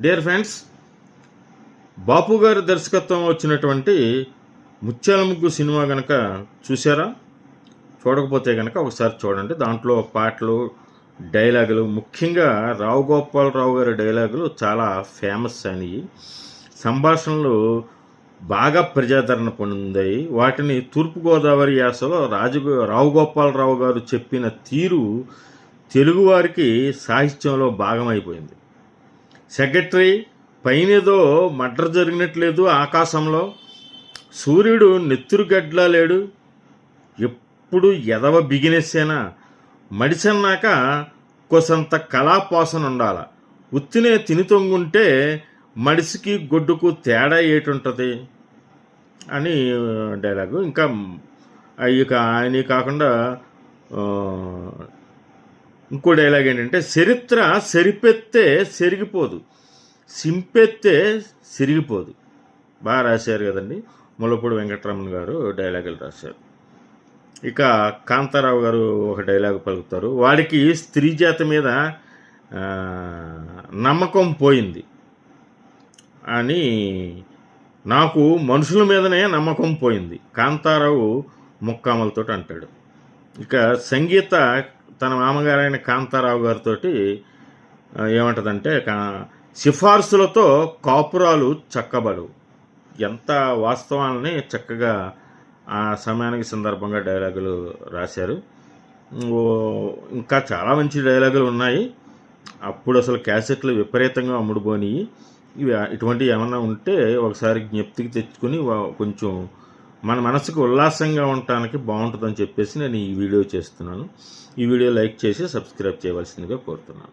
Dear friends బాపు గారి దర్శకత్వం వచ్చినటువంటి ముత్యాల ముగ్గు సినిమా కనుక చూసారా చూడకపోతే కనుక ఒకసారి చూడండి. దాంట్లో పాటలు డైలాగులు ముఖ్యంగా రావు గోపాలరావు గారి డైలాగులు చాలా ఫేమస్ అని సంభాషణలు బాగా ప్రజాదరణ పొందాయి. వాటిని తూర్పుగోదావరి యాసలో రాజు రావు గోపాలరావు గారు చెప్పిన తీరు తెలుగువారికి సాహిత్యంలో భాగమైపోయింది. సెక్రటరీ పైనేదో మర్డర్ జరిగినట్లేదు ఆకాశంలో. సూర్యుడు నెత్తురుగడ్లా లేడు. ఎప్పుడు ఎదవ బిగినెస్సేనా మడిసన్నాక కొసంత కళాపోసన ఉండాల. ఉత్తినే తిని తొంగుంటే మడిసికి గొడ్డుకు తేడా ఏటుంటుంది అని డైలాగు. ఇంకా ఇక ఆయన కాకుండా ఇంకో డైలాగ్ ఏంటంటే చరిత్ర సెరిపెత్తే సెరిగిపోదు. సింపెత్తే సిరిగిపోదు. బాగా రాశారు కదండి. ముల్లపూడి వెంకటరమణ గారు డైలాగులు రాశారు. ఇక కాంతారావు గారు ఒక డైలాగ్ పలుకుతారు. వాడికి స్త్రీ జాతి మీద నమ్మకం పోయింది. అని నాకు మనుషుల మీదనే నమ్మకం పోయింది. కాంతారావు ముక్కామలతో అంటాడు. ఇక సంగీత తన మామగారైన కాంతారావు గారితో ఏమంటదంటే సిఫార్సులతో కాపురాలు చక్కబడు ఎంత వాస్తవాలని చక్కగా ఆ సమయానికి సందర్భంగా డైలాగులు రాశారు. ఓ, ఇంకా చాలా మంచి డైలాగులు ఉన్నాయి. అప్పుడు అసలు క్యాసెట్లు విపరీతంగా అమ్ముడుపోనివి ఇవి ఇటువంటివి ఏమన్నా ఉంటే ఒకసారి జ్ఞప్తికి తెచ్చుకుని వా- కొంచెం మన మనసుకు ఉల్లాసంగా ఉండటానికి బాగుంటుందని చెప్పేసి నేను ఈ వీడియో చేస్తున్నాను. ఈ వీడియో లైక్ చేసి సబ్స్క్రైబ్ చేయవలసిందిగా కోరుతున్నాను.